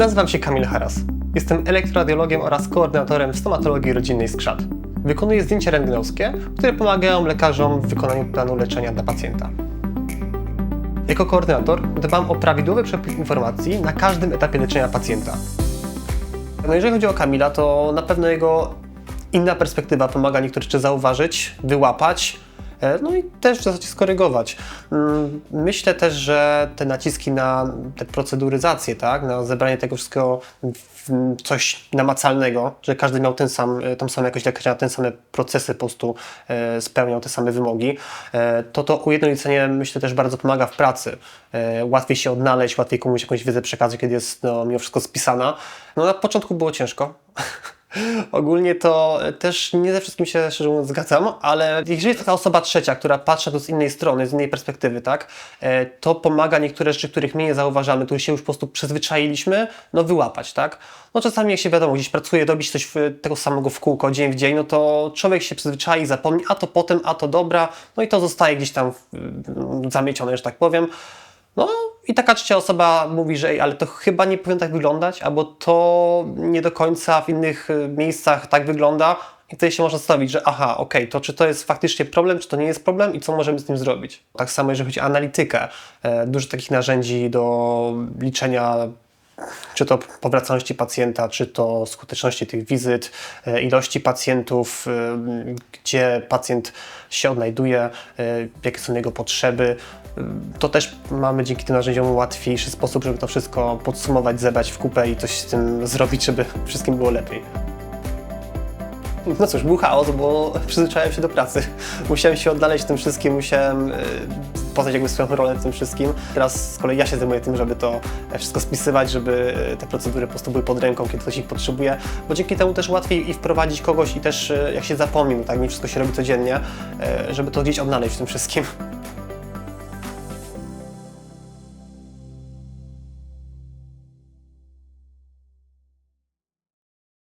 Nazywam się Kamil Haras. Jestem elektroradiologiem oraz koordynatorem stomatologii rodzinnej Skrzat. Wykonuję zdjęcia rentgenowskie, które pomagają lekarzom w wykonaniu planu leczenia dla pacjenta. Jako koordynator dbam o prawidłowy przepływ informacji na każdym etapie leczenia pacjenta. No jeżeli chodzi o Kamila, to na pewno jego inna perspektywa pomaga niektóre rzeczy zauważyć, wyłapać, no i też w zasadzie skorygować. Mm, Myślę też, że te naciski na te proceduryzację, tak, na zebranie tego wszystkiego w coś namacalnego, że każdy miał ten sam, e, tą samą jakość leczenia, te same procesy po prostu e, spełniał te same wymogi, e, to to ujednolicenie myślę też bardzo pomaga w pracy. E, Łatwiej się odnaleźć, łatwiej komuś jakąś wiedzę przekazać, kiedy jest no, mimo wszystko spisana. No na początku było ciężko. Ogólnie to też nie ze wszystkim się szczerze mówiąc zgadzam, ale jeżeli jest taka osoba trzecia, która patrzy to z innej strony, z innej perspektywy, tak, e, to pomaga niektóre rzeczy, których my nie zauważamy, których się już po prostu przyzwyczailiśmy, no wyłapać, tak. No czasami jak się wiadomo, gdzieś pracuje, robić coś tego samego w kółko, dzień w dzień, no to człowiek się przyzwyczai, zapomni, a to potem, a to dobra, no i to zostaje gdzieś tam zamiecione, że tak powiem. No i taka trzecia osoba mówi, że ej, ale to chyba nie powinno tak wyglądać, albo to nie do końca w innych y, miejscach tak wygląda. I wtedy się można zastanowić, że aha, okej, to czy to jest faktycznie problem, czy to nie jest problem i co możemy z tym zrobić. Tak samo jeżeli chodzi o analitykę. E, dużo takich narzędzi do liczenia czy to powracalności pacjenta, czy to skuteczności tych wizyt, e, ilości pacjentów, e, gdzie pacjent się odnajduje, e, jakie są jego potrzeby. To też mamy dzięki tym narzędziom łatwiejszy sposób, żeby to wszystko podsumować, zebrać w kupę i coś z tym zrobić, żeby wszystkim było lepiej. No cóż, był chaos, bo przyzwyczaiłem się do pracy. Musiałem się odnaleźć tym wszystkim, musiałem y, poznać jakby swoją rolę w tym wszystkim. Teraz z kolei ja się zajmuję tym, żeby to wszystko spisywać, żeby y, te procedury po prostu były pod ręką, kiedy ktoś ich potrzebuje, bo dzięki temu też łatwiej i wprowadzić kogoś i też y, jak się zapomni, tak, nie wszystko się robi codziennie, żeby to gdzieś odnaleźć w tym wszystkim.